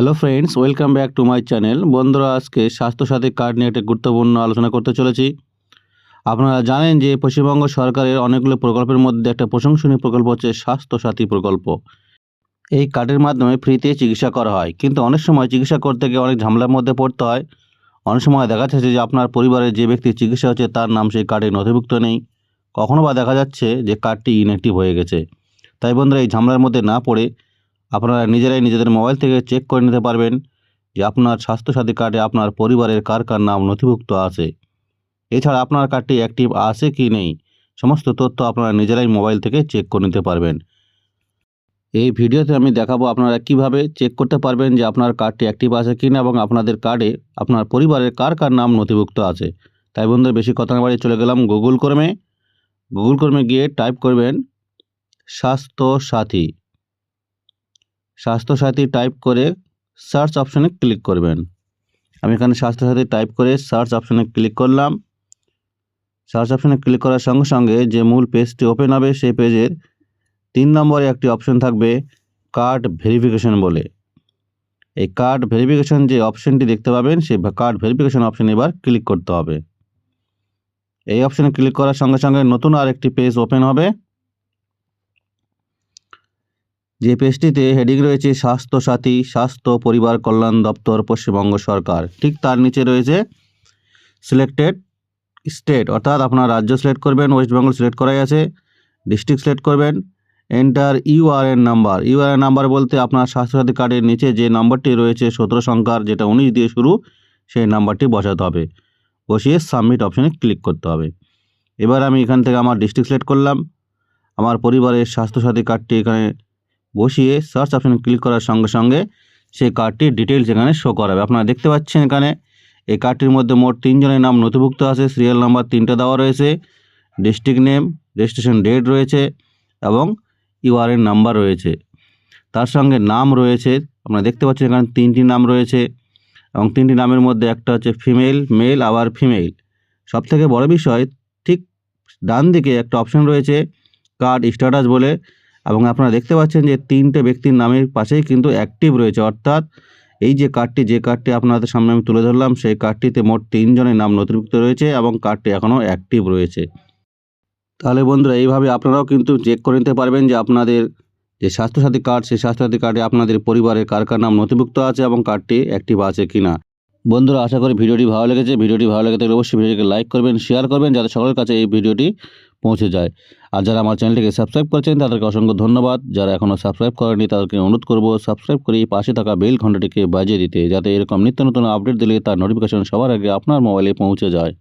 Hello friends welcome back to my channel বন্ধুরা, আজকে Swasthya Sathi card নিয়ে একটা গুরুত্বপূর্ণ আলোচনা করতে চলেছি। আপনারা জানেন যে পশ্চিমবঙ্গ সরকারের অনেকগুলো প্রকল্পের মধ্যে একটা প্রশংসনীয় প্রকল্প হচ্ছে স্বাস্থ্যসাথী প্রকল্প। এই কার্ডের মাধ্যমে ফ্রিতে চিকিৎসা করা হয়। কিন্তু অনেক সময় চিকিৎসা করতে গিয়ে অনেক ঝামেলার মধ্যে পড়তে হয়। অনেক সময় দেখা যাচ্ছে যে আপনার পরিবারের যে ব্যক্তির চিকিৎসা হচ্ছে তার নাম সেই কার্ডে নথিভুক্ত নেই। কখনো বা দেখা যাচ্ছে যে কার্ডটি ইনঅ্যাক্টিভ হয়ে গেছে। তাই বন্ধুরা, এই ঝামেলার মধ্যে না পড়ে আপনারা নিজেরাই নিজেদের মোবাইল থেকে চেক করে নিতে পারবেন যে আপনার স্বাস্থ্যসাথী কার্ডে আপনার পরিবারের কার কার নাম নথিভুক্ত আছে। এছাড়া আপনার কার্ডটি অ্যাক্টিভ আছে কি নেই, সমস্ত তথ্য আপনারা নিজেরাই মোবাইল থেকে চেক করে নিতে পারবেন। এই ভিডিওতে আমি দেখাবো আপনারা কীভাবে চেক করতে পারবেন যে আপনার কার্ডটি অ্যাক্টিভ আছে কি না এবং আপনাদের কার্ডে আপনার পরিবারের কার কার নাম নথিভুক্ত আছে। তাই বন্ধুরা, বেশি কথা না বাড়িয়ে চলে গেলাম গুগল কর্মে গুগল কর্মে গিয়ে টাইপ করবেন স্বাস্থ্য সাথী স্বাস্থ্যসাথী টাইপ করে সার্চ অপশানে ক্লিক করবেন। আমি এখানে স্বাস্থ্যসাথী টাইপ করে সার্চ অপশানে ক্লিক করলাম। সার্চ অপশানে ক্লিক করার সঙ্গে সঙ্গে যে মূল পেজটি ওপেন হবে, সেই পেজের তিন নম্বরে একটি অপশন থাকবে কার্ড ভেরিফিকেশন বলে। এই কার্ড ভেরিফিকেশন যে অপশনটি দেখতে পাবেন, সেই কার্ড ভেরিফিকেশন অপশানে এবার ক্লিক করতে হবে। এই অপশানে ক্লিক করার সঙ্গে সঙ্গে নতুন আর একটি পেজ ওপেন হবে। যে পেজটিতে হেডিং রয়েছে স্বাস্থ্যসাথী স্বাস্থ্য পরিবার কল্যাণ দপ্তর, পশ্চিমবঙ্গ সরকার, ঠিক তার নিচে রয়েছে সিলেক্টেড স্টেট অর্থাৎ আপনার রাজ্য সিলেক্ট করবেন ওয়েস্ট বেঙ্গল সিলেক্ট করাই আছে ডিস্ট্রিক্ট সিলেক্ট করবেন enter URN number URN number বলতে আপনার স্বাস্থ্যসাথী কার্ডের নিচে যে নাম্বারটি রয়েছে, সতেরো সংখ্যার যেটা উনিশ দিয়ে শুরু, সেই নাম্বারটি বসাতে হবে, বসিয়ে সাবমিট অপশানে ক্লিক করতে হবে। এবার আমি এখান থেকে আমার ডিস্ট্রিক্ট সিলেক্ট করলাম, আমার পরিবারের স্বাস্থ্যসাথী কার্ডটি এখানে বসিয়ে সার্চ অপশানে ক্লিক করার সঙ্গে সঙ্গে সেই কার্ডটির ডিটেলস এখানে শো করাবে। আপনারা দেখতে পাচ্ছেন এখানে এই কার্ডটির মধ্যে মোট তিনজনের নাম নথিভুক্ত আছে। সিরিয়াল নাম্বার তিনটে দেওয়া রয়েছে ডিস্ট্রিক্ট নেম রেজিস্ট্রেশন ডেট রয়েছে এবং ইউআরএন নাম্বার রয়েছে। তার সঙ্গে নাম রয়েছে, আপনারা দেখতে পাচ্ছেন এখানে তিনটি নাম রয়েছে এবং তিনটি নামের মধ্যে একটা হচ্ছে ফিমেল মেল আবার ফিমেল সবথেকে বড় বিষয়, ঠিক ডান দিকে একটা অপশন রয়েছে কার্ড স্ট্যাটাস বলে এবং আপনারা দেখতে পাচ্ছেন যে তিনটে ব্যক্তির নামের পাশেই কিন্তু অ্যাক্টিভ রয়েছে। অর্থাৎ এই যে কার্ডটি যে কার্ডটি আপনাদের সামনে আমি তুলে ধরলাম, সেই কার্ডটিতে মোট তিনজনের নাম নথিভুক্ত রয়েছে এবং কার্ডটি এখনও অ্যাক্টিভ রয়েছে। তাহলে বন্ধুরা, এইভাবে আপনারাও কিন্তু চেক করে নিতে পারবেন যে আপনাদের যে স্বাস্থ্যসাথী কার্ড সেই স্বাস্থ্যসাথী কার্ডে আপনাদের পরিবারের কার কার নাম নথিভুক্ত আছে এবং কার্ডটি অ্যাক্টিভ আছে কি না বন্ধুরা, আশা করি ভিডিওটি ভালো লেগেছে। ভিডিওটি ভালো লেগে থাকলে অবশ্যই ভিডিওটিকে লাইক করবেন শেয়ার করবেন, যাতে সকলের কাছে এই ভিডিওটি পৌঁছে যায়। আর যারা আমার চ্যানেলটিকে সাবস্ক্রাইব করেছেন, তাদেরকে অসংখ্য ধন্যবাদ। যারা এখনও সাবস্ক্রাইব করেনি তাদেরকে অনুরোধ করব সাবস্ক্রাইব করে পাশে থাকা বেল ঘন্টাটিকে বাজিয়ে দিতে, যাতে এরকম নিত্য নতুন আপডেট দিলে তার নোটিফিকেশন সবার আগে আপনার মোবাইলে পৌঁছে যায়।